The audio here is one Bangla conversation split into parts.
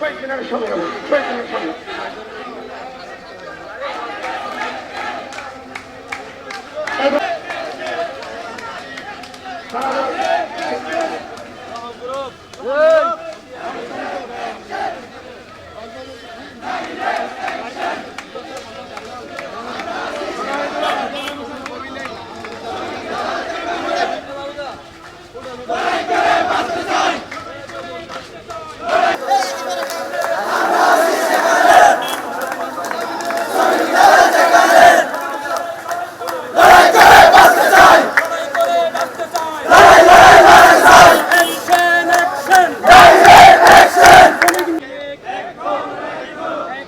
কয়েকদিনের সামনে কয়েকদিনের সামনে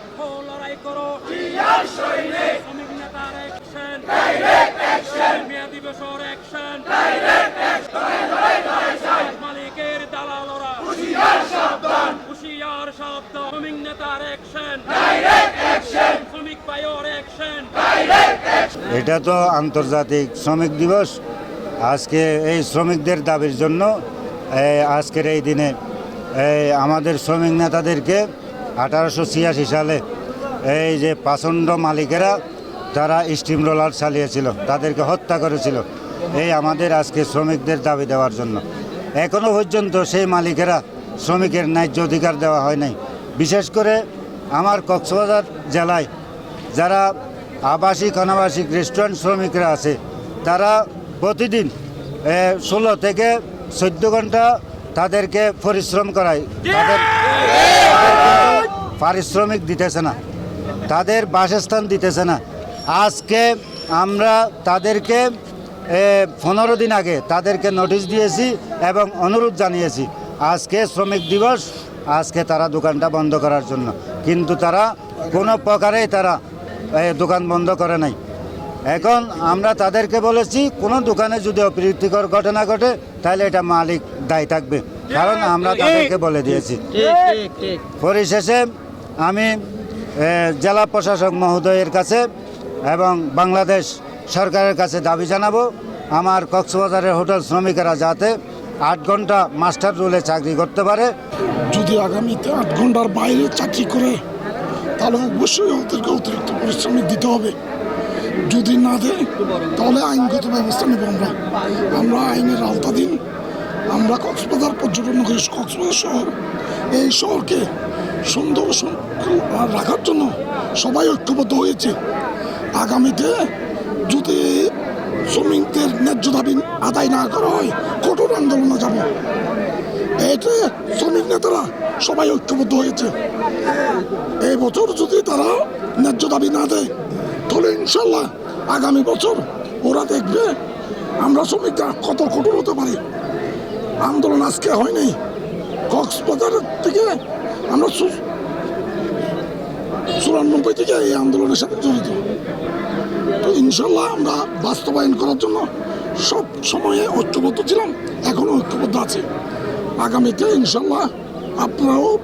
একো লড়াই করো শ্রমিক নেতার অ্যাকশন মেয়াদি বছর অ্যাকশন মালিকের দালালরা হুশিয়ার শব্দ শ্রমিক নেতার অ্যাকশন শ্রমিক পাইওর অ্যাকশন এটা তো আন্তর্জাতিক শ্রমিক দিবস। আজকে এই শ্রমিকদের দাবির জন্য আজকের এই দিনে এই আমাদের শ্রমিক নেতাদেরকে আঠারোশো ছিয়াশি সালে এই যে পাচণ্ড মালিকেরা তারা স্টিম রোলার চালিয়েছিল তাদেরকে হত্যা করেছিল। এই আমাদের আজকে শ্রমিকদের দাবি দেওয়ার জন্য। এখনও পর্যন্ত সেই মালিকেরা শ্রমিকের ন্যায্য অধিকার দেওয়া হয় নাই। বিশেষ করে আমার কক্সবাজার জেলায় যারা আবাসিক, অনাবাসিক, রেস্টুরেন্ট শ্রমিকরা আছে, তারা প্রতিদিন ষোলো থেকে চোদ্দ ঘণ্টা তাদেরকে পরিশ্রম করায়। তাদের পারিশ্রমিক দিতেছে না। তাদের বাসস্থান দিতেছে না। আজকে আমরা তাদেরকে পনেরো দিন আগে তাদেরকে নোটিশ দিয়েছি এবং অনুরোধ জানিয়েছি। আজকে শ্রমিক দিবস আজকে তারা দোকানটা বন্ধ করার জন্য। কিন্তু তারা কোনো প্রকারেই তারা দোকান বন্ধ করে নাই। এখন আমরা তাদেরকে বলেছি কোনো দোকানে যদি অপ্রীতিকর ঘটনা ঘটে তাহলে এটা মালিক দায়ী থাকবে। কারণ আমরা তাদেরকে বলে দিয়েছি। পরিশেষে আমি জেলা প্রশাসক মহোদয়ের কাছে এবং বাংলাদেশ সরকারের কাছে দাবি জানাব আমার কক্সবাজারের হোটেল শ্রমিকেরা যাতে আট ঘণ্টা মাস্টার রোলে চাকরি করতে পারে। যদি আগামীতে আট ঘণ্টার বাইরে চাকরি করে, তাহলে অবশ্যই ওদেরকে অতিরিক্ত পরিশ্রমিক দিতে হবে। যদি না দেয়, তাহলে আইনগত ব্যবস্থা নেব আমরা। আমরা আইনের আওতাধীন, আমরা কক্সবাজার পর্যটন নগরী, কক্সবাজার শহর, এই শহরকে সুন্দর রাখার জন্য সবাই ঐক্যবদ্ধ হয়েছে। আগামীতে যদি শ্রমিকদের ন্যায্য দাবি আদায় না করা হয়, কঠোর আন্দোলনে যাব। এতে শ্রমিক নেতারা সবাই ঐক্যবদ্ধ হয়েছে। এই বছর যদি তারা ন্যায্য দাবি না দেয়, তাহলে ইনশাল্লাহ আগামী বছর ওরা দেখবে আমরা শ্রমিকরা কত কঠোর হতে পারি। আন্দোলন আজকে হয়নি। কক্সবাজার থেকে আমরা চুরানব্বই থেকে এই আন্দোলনের সাথে জড়িত। তো ইনশাল্লাহ আমরা বাস্তবায়ন করার জন্য সব সময়ে ঐক্যবদ্ধ ছিলাম, এখনও ঐক্যবদ্ধ আছে। আগামীতে ইনশাল্লাহ আপনারাও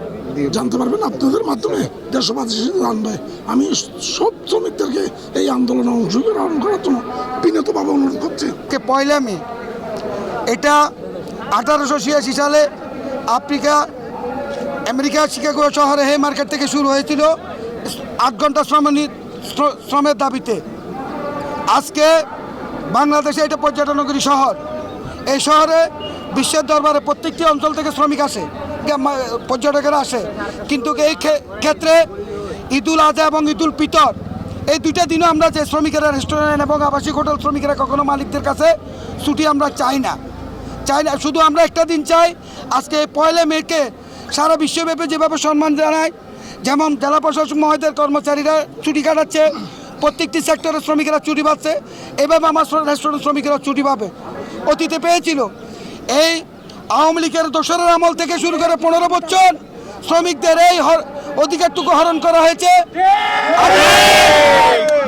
জানতে পারবেন আপনাদের মাধ্যমে দেশবাসী জানবে। আমি সব শ্রমিকদেরকে এই আন্দোলনে অংশগ্রহণ করার জন্য বিনীতভাবে অনুরোধ করছি। পয়লা মে, এটা আঠারোশো ছিয়াশি সালে আফ্রিকা, আমেরিকা, শিকাগো শহরে হে মার্কেট থেকে শুরু হয়েছিল। আট ঘণ্টা শ্রম নি- শ্র- শ্রমের দাবিতে। আজকে বাংলাদেশে এটা পর্যটনগরী শহর। এই শহরে বিশ্বের দরবারে প্রত্যেকটি অঞ্চল থেকে শ্রমিক আসে পর্যটকেরা আসে। কিন্তু এই ক্ষে- ক্ষেত্রে ঈদুল আজহা এবং ঈদুল পিতর এই দুইটা দিনও আমরা যে শ্রমিকেরা রেস্টুরেন্ট এবং আবাসিক হোটেল শ্রমিকেরা কখনো মালিকদের কাছে ছুটি আমরা চাই না। চাই না, শুধু আমরা একটা দিন চাই, আজকে পয়লা মেকে সারা বিশ্বব্যাপী যেভাবে সম্মান জানায়, যেমন জেলা প্রশাসক মহোদয়ের কর্মচারীরা ছুটি কাটাচ্ছে প্রত্যেকটি সেক্টরের শ্রমিকেরা ছুটি পাচ্ছে, এভাবে আমার রেস্টুরেন্ট শ্রমিকেরা ছুটি পাবে। অতীতে পেয়েছিল। এই আওয়ামী লীগের দোসরের আমল থেকে শুরু করে পনেরো বছর শ্রমিকদের এই অধিকারটুকু হরণ করা হয়েছে।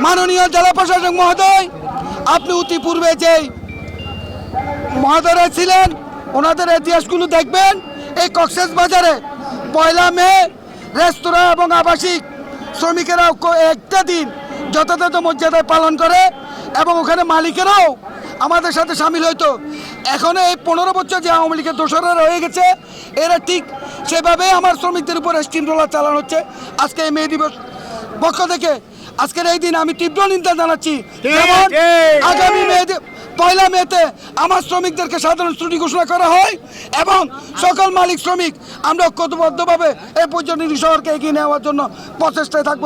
মাননীয় জেলা প্রশাসক মহোদয়, আপনি অতি পূর্বে যেই মহাদরা ছিলেন, ওনাদের ইতিহাসগুলো দেখবেন। এই কক্সেস বাজারে পয়লা মে, রেস্তোরাঁ এবং আবাসিক শ্রমিকেরা একটা দিন যথাযথ মর্যাদায় পালন করে এবং ওখানে মালিকেরাও আমাদের সাথে সামিল হইতো। এখন এই পনেরো বছর যে আওয়ামী লীগের দোসররা রয়ে গেছে এরা ঠিক সেভাবে আমার শ্রমিকদের উপর স্টিম রোলার চালানো হচ্ছে। আজকে এই মে দিবস পক্ষ থেকে আজকের এই দিন আমি তীব্র নিন্দা জানাচ্ছি। যেমন আগামী মে পয়লা মেতে আমার শ্রমিকদেরকে সাধারণ ছুটি ঘোষণা করা হয় এবং সকল মালিক শ্রমিক আমরা ঐক্যবদ্ধভাবে এই পর্যটন শহরকে এগিয়ে নেওয়ার জন্য প্রচেষ্টায় থাকব।